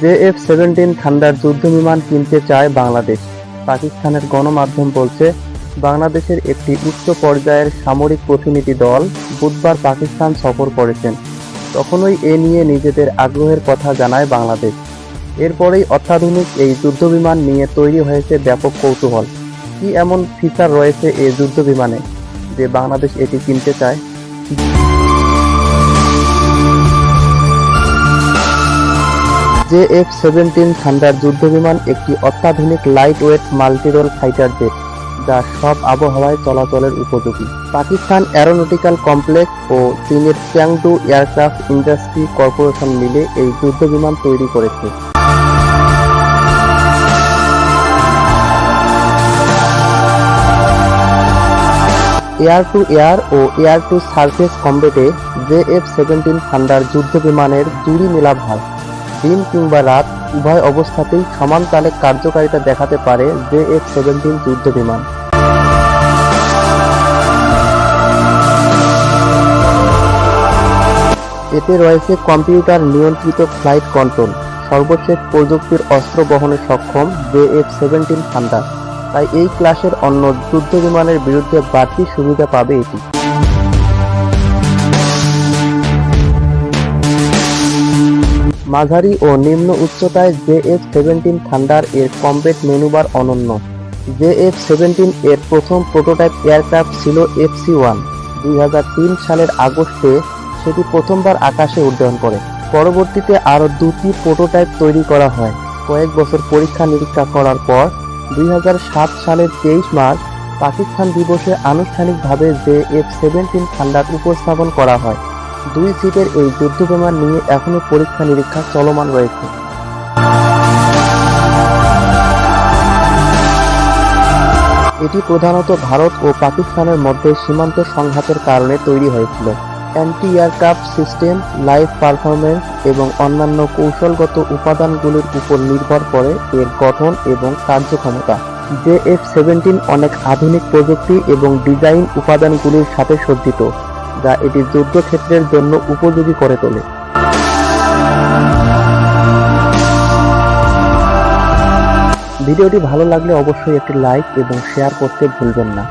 J F seventeen thunder যুদ্ধবিমান কিনতে চায় বাংলাদেশ। পাকিস্তানের গণমাধ্যম বলছে, বাংলাদেশের একটি উচ্চ পর্যায়ের সামরিক প্রতিনিধি দল বুধবার পাকিস্তান সফর করেছেন। তখনই এ নিয়ে নিজেদের আগ্রহের কথা জানায় বাংলাদেশ। এরপরেই অত্যাধুনিক এই যুদ্ধবিমান নিয়ে তৈরি হয়েছে ব্যাপক কৌতূহল। কি এমন ফিচার রয়েছে এই যুদ্ধবিমানে যে বাংলাদেশ এটি কিনতে চায়? জে এফ সেভেন্টিন থান্ডার যুদ্ধবিমান একটি অত্যাধুনিক lightweight multirole fighter jet যা সব আবহাওয়ায় চলাচলের উপযোগী। পাকিস্তান অ্যারোনটিক্যাল কমপ্লেক্স ও চীনের চ্যাংডু এয়ারক্রাফট ইন্ডাস্ট্রি কর্পোরেশন মিলে এই যুদ্ধবিমান তৈরি করেছে। এয়ার টু এয়ার ও এয়ার টু সারফেস কমবেটে জে এফ সেভেন্টিন থান্ডার যুদ্ধ বিমানের জুড়ি মেলাভ হয় দিন কিংবা রাত উভয় অবস্থাতেই সমান তালে কার্যকারিতা দেখাতে পারে জে এফ সেভেন্টিন যুদ্ধ বিমান এতে রয়েছে কম্পিউটার নিয়ন্ত্রিত ফ্লাইট কন্ট্রোল সর্বশেষ প্রযুক্তির অস্ত্র বহনে সক্ষম জে এফ সেভেন্টিন থান্ডার তাই এই ক্লাসের অন্য যুদ্ধ বিমানের বিরুদ্ধে বাড়তি সুবিধা পাবে এটি। মাঝারি ও নিম্ন উচ্চতায় জে এফ সেভেন্টিন থান্ডার এর কমবেট মেনুবার অনন্য। জে এফ সেভেন্টিন এর প্রথম প্রোটোটাইপ এয়ারক্রাফট ছিল এফ সি ওয়ান। দুই হাজার তিন সালের আগস্টে সেটি প্রথমবার আকাশে উড্ডয়ন করে। পরবর্তীতে আরও দুটি প্রোটোটাইপ তৈরি করা হয়। কয়েক বছর পরীক্ষা নিরীক্ষা করার পর দুই হাজার সাত সালের তেইশ মার্চ পাকিস্তান দিবসে আনুষ্ঠানিকভাবে জে এফ সেভেন্টিন থান্ডার উপস্থাপন করা হয়। দুই সিটের এই যুদ্ধবিমান নিয়ে এখনও পরীক্ষা নিরীক্ষা চলমান রয়েছে। এটি প্রধানত ভারত ও পাকিস্তানের মধ্যে সীমান্ত সংঘাতের কারণে তৈরি হয়েছিল। Anti aircraft system, live performance এবং অন্যান্য কৌশলগত উপাদানগুলির উপর নির্ভর করে এর গঠন এবং কার্যক্ষমতা। জে এফ সেভেন্টিন অনেক আধুনিক প্রযুক্তি এবং ডিজাইন উপাদানগুলির সাথে সজ্জিত। যা এটি যুদ্ধক্ষেত্রের জন্য উপযোগী করে তোলে। ভিডিওটি ভালো লাগলে অবশ্যই একটি লাইক এবং শেয়ার করতে ভুলবেন না।